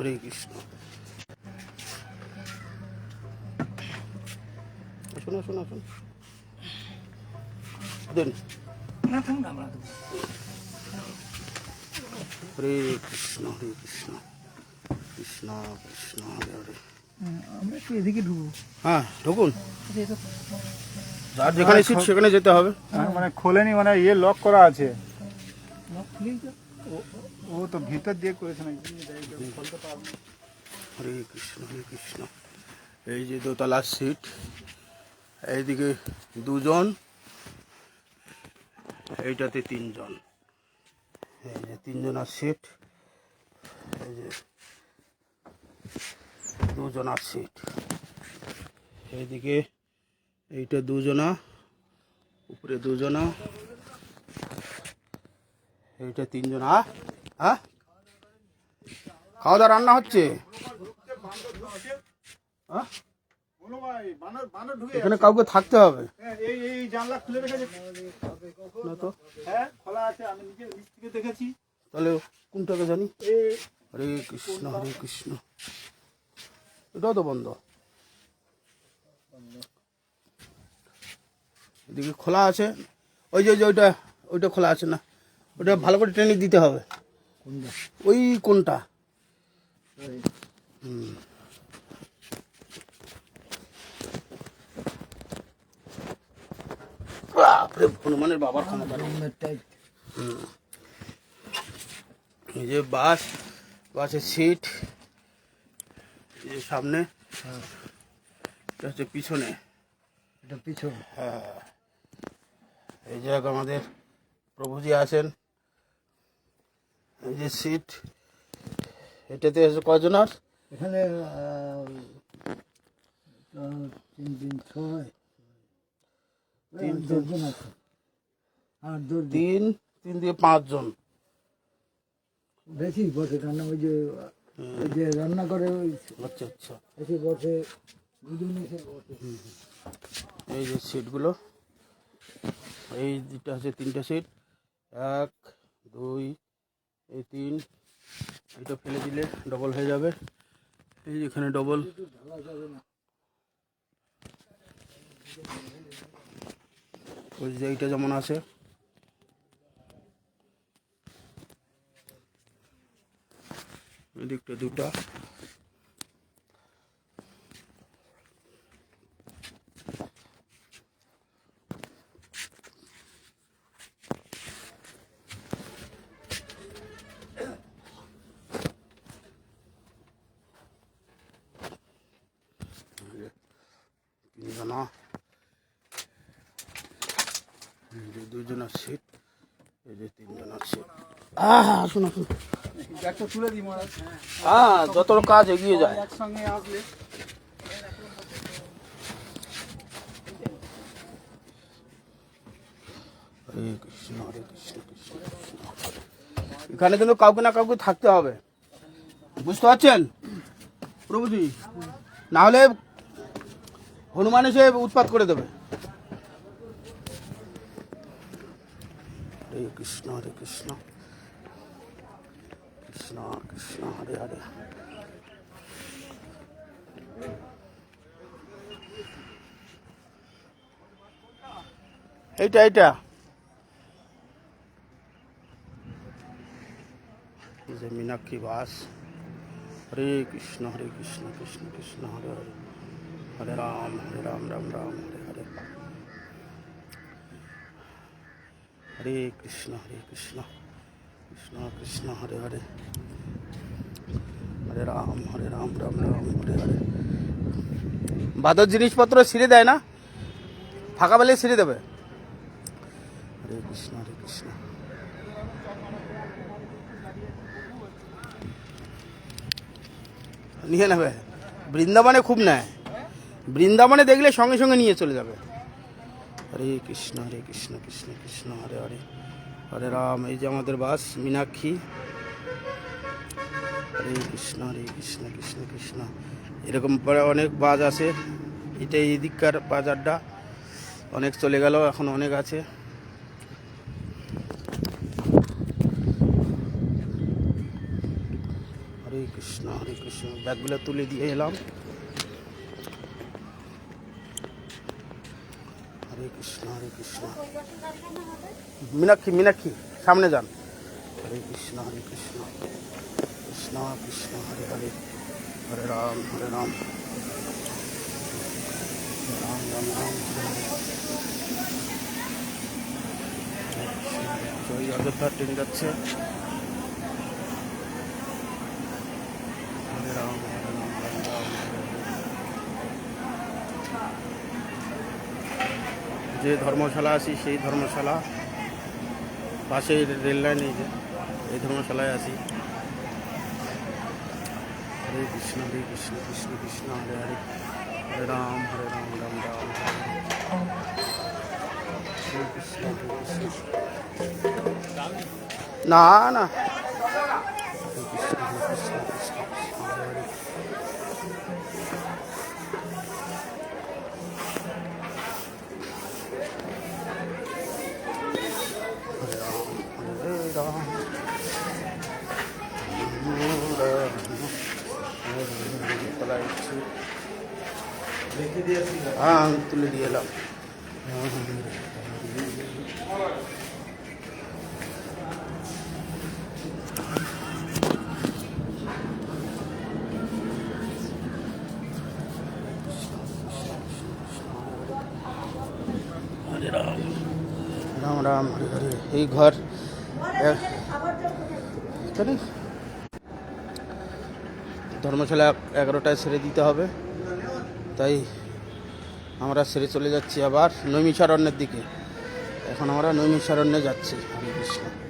হরে কৃষ্ণ। আসুন আসুন আসুন দেন। হরে কৃষ্ণ হরে কৃষ্ণ। কৃষ্ণ কৃষ্ণ হরে হরে। আমরা একটু এদিকে ঢুকবো। হ্যাঁ ঢুকুন। আচ্ছা, যার যেখানে সিট সেখানে যেতে হবে। হ্যাঁ, মানে খোলেনি মানে ইয়ে লক করা আছে। ও তো ভিতর দিয়ে করেছে নাকি? হরে কৃষ্ণ হরে কৃষ্ণ। এই যে দোতলার সিট, এইদিকে দুজন, এইটাতে তিনজন। এই যে তিনজনার সিট, এই যে দুজনার সিট। এইদিকে এইটা দুজনা, উপরে দুজনা। এইটা তিনজনা, আহ? হ্যাঁ খাওয়া দাওয়া রান্না হচ্ছে? এখানে কাউকে থাকতে হবে। তাহলে কোনটাকে জানি? হরে কৃষ্ণ হরে কৃষ্ণ। এটাও তো বন্ধ। এদিকে খোলা আছে। ওই যে, ওইটা ওইটা খোলা আছে না। ওটা ভালো করে ট্রেনিং দিতে হবে। ওই কোনটা? হুম। বাপরে হনুমানের বাবার ক্ষমতা নেই। টাইট এই যে বাস বাসের সিট এই সামনে এটা হচ্ছে পিছনে। এটা পিছন। হ্যাঁ। এই জায়গা আমাদের প্রভুজি আছেন। এই যে সিট এটাতে আছে কজন আর? এখানে তিন তিন ছয়। তিন, দশজন আছে। আর তিন তিন দিয়ে পাঁচজন। বেশি বসে রান্না ওই যে ওই যে রান্না করে ওই আচ্ছা আচ্ছা। এসে বসে দুজন এসে বসে। এই যে সিটগুলো এই দুটা হচ্ছে তিনটা সিট এক দুই এই তিন এটা ফেলে দিলে ডবল হয়ে যাবে। এই এখানে ডবল ওই যে এইটা যেমন আছে। এদিকটা দুটা। তিনজনা এই যে দুজনের সিট এই যে তিনজনের সিট আহ আসুন আসুন হ্যাঁ যত কাজ এগিয়ে যায়। একসঙ্গে আসলে। হরে কৃষ্ণ হরে কৃষ্ণ কৃষ্ণ কৃষ্ণ। এখানে কিন্তু কাউকে না কাউকে থাকতে হবে। বুঝতে পারছেন? প্রভুজি না হলে হনুমান এসে উৎপাত করে দেবে। হরে কৃষ্ণ হরে কৃষ্ণ। কৃষ্ণ কৃষ্ণ, হরে হরে। এইটা এইটা। মীনাক্ষী বাস। হরে কৃষ্ণ হরে কৃষ্ণ কৃষ্ণ কৃষ্ণ, হরে হরে। হরে রাম হরে রাম রাম রাম, হরে হরে। হরে কৃষ্ণ হরে কৃষ্ণ কৃষ্ণ কৃষ্ণ, হরে হরে। হরে রাম হরে রাম রাম রাম, হরে হরে। বাদর জিনিসপত্র ছিঁড়ে দেয় না? ফাঁকা বেলে ছিঁড়ে দেবে? হরে কৃষ্ণ হরে কৃষ্ণ। নিয়ে নেবে? বৃন্দাবনে খুব নেয়। বৃন্দাবনে দেখলে সঙ্গে সঙ্গে নিয়ে চলে যাবে। হরে কৃষ্ণ হরে কৃষ্ণ কৃষ্ণ কৃষ্ণ, হরে হরে। হরে রাম, এই যে আমাদের বাস, মীনাক্ষী। হরে কৃষ্ণ হরে কৃষ্ণ কৃষ্ণ কৃষ্ণ। এরকম পরে অনেক বাস আছে। এটা এই দিককার বাজারটা। অনেক চলে গেল, এখন অনেক আছে। হরে কৃষ্ণ হরে কৃষ্ণ। ব্যাগগুলো তুলে দিয়ে এলাম। হরে কৃষ্ণ হরে কৃষ্ণ মীনাক্ষী মীনাক্ষী সামনে যান হরে কৃষ্ণ হরে কৃষ্ণ কৃষ্ণ কৃষ্ণ হরে হরে হরে রাম হরে রাম রাম রাম রাম হরে অযোধ্যা ট্রেন যাচ্ছে হরে রাম হরে রাম রাম রাম হরে হরে। যে ধর্মশালা আছি, সেই ধর্মশালা পাশে রেল লাইন এই যে, এই ধর্মশালায় আছি। হরে কৃষ্ণ হরে কৃষ্ণ কৃষ্ণ কৃষ্ণ, হরে হরে হরে রাম হরে রাম রাম রাম না না। হ্যাঁ আমি তুলে দিয়ে এলাম হরে রাম রাম রাম হরে হরে এই ঘর এক- এখানে ধর্মশালা এগারোটায় সেরে দিতে হবে। তাই আমরা সেরে চলে যাচ্ছি আবার নৈমিষারণ্যের দিকে। এখন আমরা নৈমিষারণ্যে যাচ্ছি। হরে কৃষ্ণ।